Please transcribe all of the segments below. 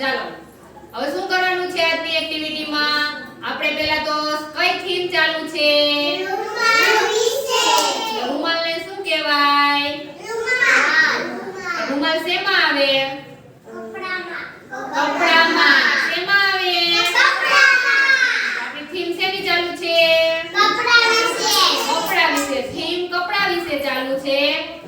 ચાલો. હવે શું કરવાનું છે આજની એક્ટિવિટીમાં આપણે પહેલા તો કઈ થીમ ચાલુ છે? રૂમાલ ને શું કહેવાય? રૂમાલ. શેમાં આવે? કપડામાં. શેમાં આવે? આપણી થીમ શેની ચાલુ છે? કપડા વિશે. થીમ કપડા વિશે ચાલુ છે.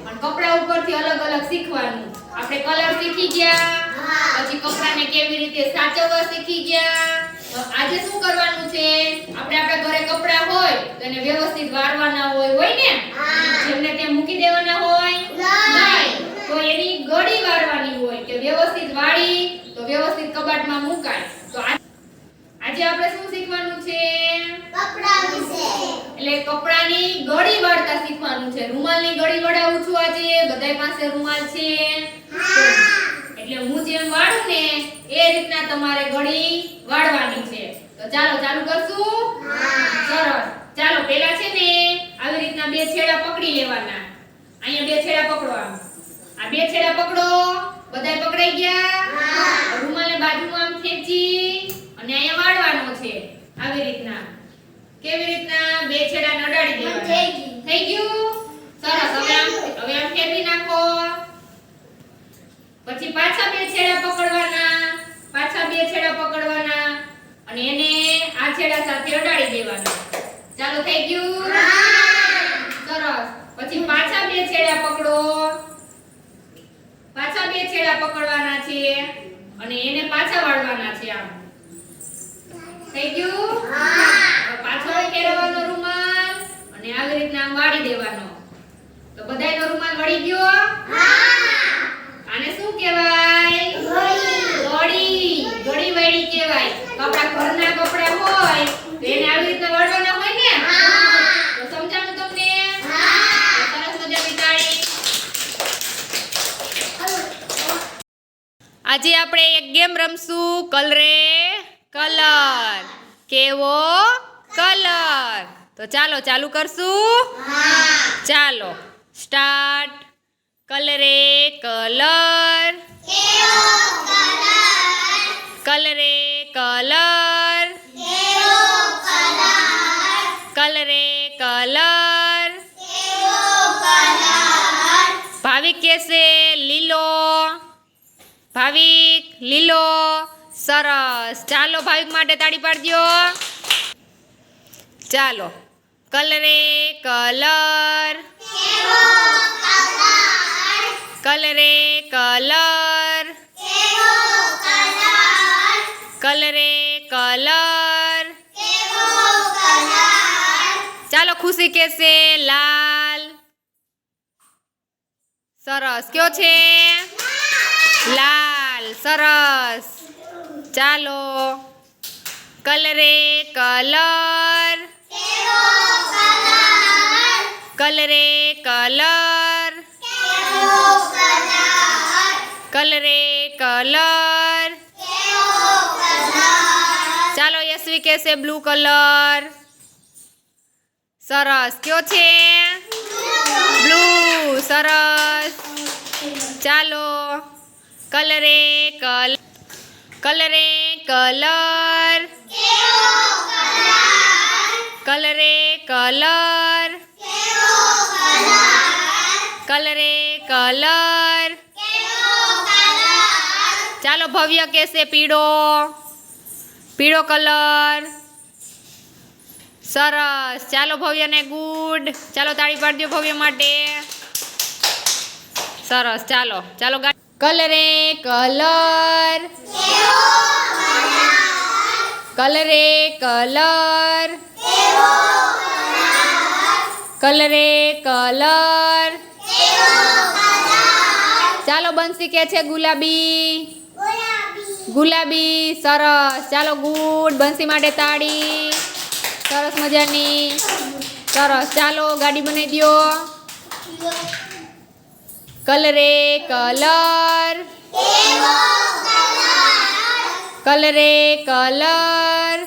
પણ કપડા ઉપરથી અલગ અલગ શીખવાનું. આપણે કલર શીખી ગયા. કપડાને કેવી રીતે સાચવવા શીખી ગયા? આજે શું કરવાનું છે? આપણે આપણા ઘરે કપડા હોય તો એને વ્યવસ્થિત વારવાના હોય હોય ને? જેમને ત્યાં મૂકી દેવાના હોય? નહીં. તો એની ગળી વારવાની હોય કે વ્યવસ્થિત વાળી તો વ્યવસ્થિત કબાટમાં મુકાય. તો આજે આપણે શું શીખવાનું છે? એટલે કપડાની ગળી વાળતા શીખવાનું છે. રૂમાલની ગળી વડાવું છું આજે? બધાય પાસે રૂમાલ છે? એટલે હું જેમ વાળું ને એ રીતના તમારે ઘડી વાળવાની છે. તો ચાલો ચાલુ કરશું? સરસ. ચાલો પેલા છે ને આવી રીતના બે છેડા પકડી લેવાના. અહીંયા બે છેડા પકડો આમ. આ બે છેડા પકડો. બધાય પકડાઈ ગયા? રૂમાલને બાજુમાં આમ ખેંચી અને અહીંયા વાળવાનો છે. આવી રીતના. કેવી રીતના બે છેડા નડાડી દેવાના થઈ ગયું. થઈ ગયું સરસ હવે આમ હવે આમ ફેરવી નાખો પછી પાછા બે છેડા પકડવાના પાછા બે છેડા પકડવાના અને એને આ છેડા સાથે અડાડી દેવાના. ચાલો થઈ ગયું? સરસ. પછી પાછા બે છેડા પકડો. પાછા બે છેડા પકડવાના છે અને એને પાછા વાળવાના છે આમ. થઈ ગયું? પાછો ફેરવવાનો રૂમાલ અને આવી રીતના આમ વાળી દેવાનો. તો બધાયનો રૂમાલ વળી ગયો આને શું કહેવાય ગળી ગળી વાળી કહેવાય. કપડા ઘરના કપડા હોય એને આવી રીતે વળવાના હોય ને? તો તમને? સરસ મજાની તાળી આજે આપણે એક ગેમ રમશું. કલરે કલર. કેવો? કલર. તો ચાલો, ચાલુ કરશું. ચાલો. સ્ટાર્ટ. કલરે કલર. કલરે. કલર કલરે. ભાવિક કહેશે લીલો. ભાવિક લીલો. સરસ. ચાલો ભાવિક માટે તાળી પાડજો. ચાલો. કલરે કલર. કલરે કલર. કલરે કલર. ચાલો ખુશી કહેશે લાલ. સરસ. કયો છે? લાલ. સરસ. ચાલો. કલરે કલર. કલરે? કલર કલરે. કલર. યશવી કહેશે બ્લુ કલર સરસ કયો છે બ્લુ સરસ ચાલો કલરે કલ કલરે કલર કલરે કલર કલરે કલર ચાલો ભવ્ય કહેશે પીળો પીળો કલર. સરસ. ચાલો ભવ્યને ગુડ. ચાલો તાળી પાડજો ભવ્ય માટે. સરસ. ચાલો. ચાલો કલરે કલર. કલરે કલર. કલરે કલર. ચાલો બંસી કે છે ગુલાબી. ગુલાબી, સરસ. ચાલો, ગુડ. બંસી માટે તાળી. સરસ મજાની. સરસ. ચાલો, ગાડી બનાવી દો કલરે કલર. કલરે કલર.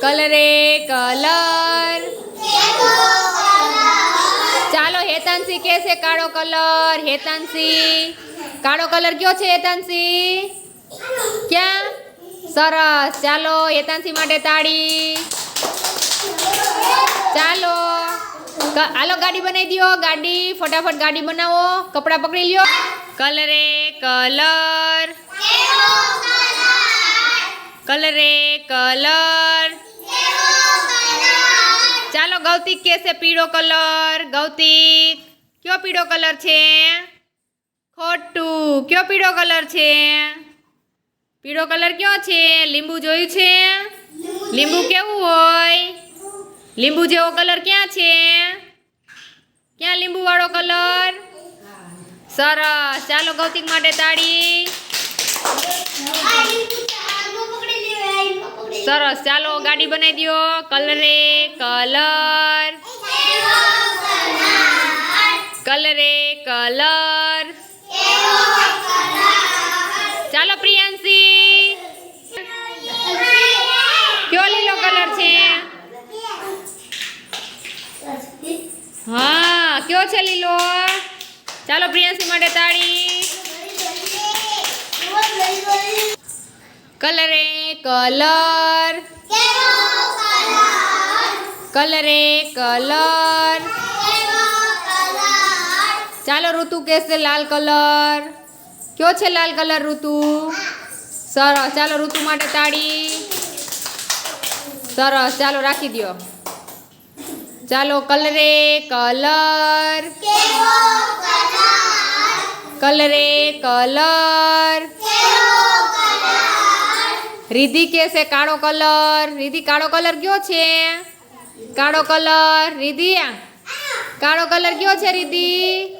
કલરે કલર. હેતાંશી કે છે કાળો કલર હેતાંશી કાળો કલર કયો છે હેતાંશી ક્યાં? સરસ. ચાલો હેતાંશી માટે તાળી. ચાલો. આલો ગાડી બનાવી દો ગાડી, ફટાફટ ગાડી બનાવો. કપડાં પકડી લ્યો. કલરે કલર. કલરે કલર. ચાલો, ગૌતિક છે પીળો કલર. ગૌતિક. કયો પીળો કલર છે? ખોટું. કયો પીળો કલર છે? પીળો કલર કયો છે? લીંબુ જોયું છે? લીંબુ કેવું હોય? લીંબુ જેવો કલર ક્યાં છે? ક્યાં લીંબુ વાળો કલર? સરસ. ચાલો ગૌતિક માટે તાળી. સરસ. ચાલો ગાડી બનાવી દો કલરે કલર. કલરે કલર. ચાલો પ્રિયાંશી. કયો લીલો કલર છે? હા, કયો છે લીલો? ચાલો પ્રિયાંશી માટે તાળી. કલરે કલર. કલરે કલર. ચાલો ઋતુ કહેશે લાલ કલર? કયો છે લાલ કલર ઋતુ? સરસ. ચાલો ઋતુ માટે તાળી. સરસ. ચાલો રાખી દો ચાલો કલરે કલર. કલરે કલર. રીધિ કહેશે કાળો કલર. રીધિ, કાળો કલર કયો છે? કાળો કલર. રીધિ કાળો કલર કયો છે, રીધિ?